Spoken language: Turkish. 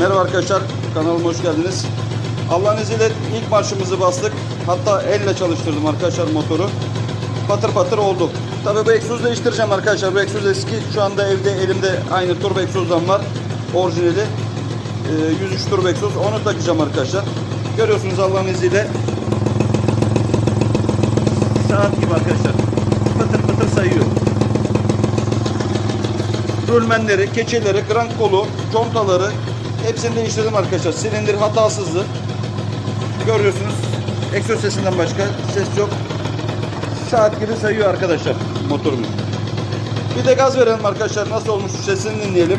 Merhaba arkadaşlar, kanalıma hoş geldiniz. Allah'ın izniyle ilk marşımızı bastık. Hatta elle çalıştırdım arkadaşlar motoru. Patır patır oldu. Tabii bu egzozu değiştireceğim arkadaşlar. Bu egzoz eski. Şu anda evde elimde aynı turbo egzozdan var. Orijinali. Ee, 103 turbo egzoz. Onu takacağım arkadaşlar. Görüyorsunuz Allah'ın izniyle. Saat gibi arkadaşlar. Patır patır sayıyor. Rölmenleri, keçeleri, krank kolu, contaları hepsini değiştirdim arkadaşlar. Silindir hatasızdı. Görüyorsunuz. Egzoz sesinden başka ses yok. Saat gibi sayıyor arkadaşlar motorumuz. Bir de gaz verelim arkadaşlar. Nasıl olmuş sesini dinleyelim.